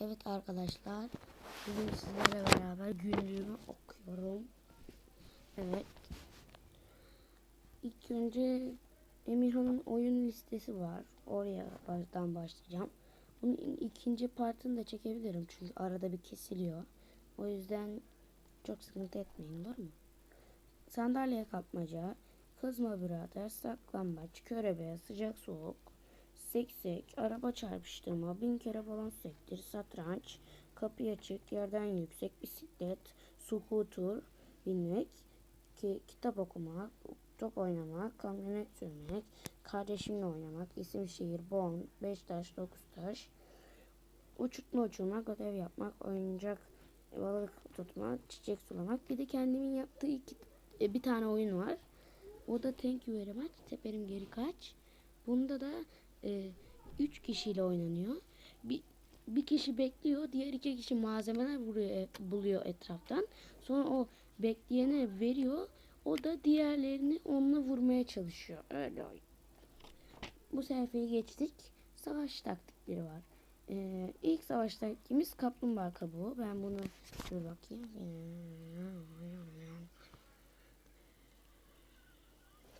Evet arkadaşlar. Bugün sizlerle beraber günlüğümü okuyorum. Evet. İlk önce Emirhan'ın oyun listesi var. Oraya baştan başlayacağım. Bunun ikinci partını da çekebilirim. Çünkü arada bir kesiliyor. O yüzden çok sıkıntı etmeyin olur mu? Sandalye kapmaca, kızma birader, saklambaç, körebe, sıcak soğuk, seksek, araba çarpıştırma, bin kere balon sektir, satranç, kapı açık, yerden yüksek, bisiklet, skuter, binmek, ki, kitap okumak, top oynamak, kamyonet sürmek, kardeşimle oynamak, isim şehir, bon, beş taş, dokuz taş, uçurtma uçurmak, ödev yapmak, oyuncak, balık tutmak, çiçek sulamak. Bir de kendimin yaptığı iki, e, bir tane oyun var. O da Thank You Very Much. Teperim geri kaç. Bunda da e, üç kişiyle oynanıyor. Bir, bir kişi bekliyor. Diğer iki kişi malzemeler vuruyor, e, buluyor etraftan. Sonra o bekleyene veriyor. O da diğerlerini onunla vurmaya çalışıyor. Öyle oyun. Bu sayfayı geçtik. Savaş taktikleri var. Ee, ilk savaş taktiğimiz kaplumbağa kabuğu. Ben bunu dur bakayım.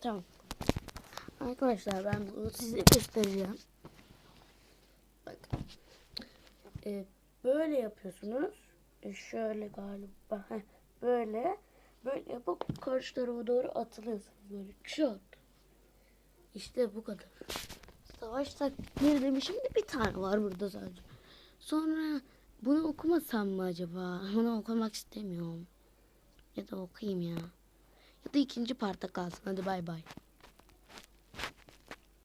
Tamam. Arkadaşlar ben bunu size göstereceğim. Bak. Ee, böyle yapıyorsunuz. Ee, şöyle galiba. Heh, böyle. Böyle yapıp karşı tarafa doğru atılıyorsunuz. Böyle çat. İşte bu kadar. Savaş taktikleri demişim de bir tane var burada sadece. Sonra bunu okumasam mı acaba? Bunu okumak istemiyorum. Ya da okuyayım ya. Ya da ikinci parta kalsın. Hadi bay bay.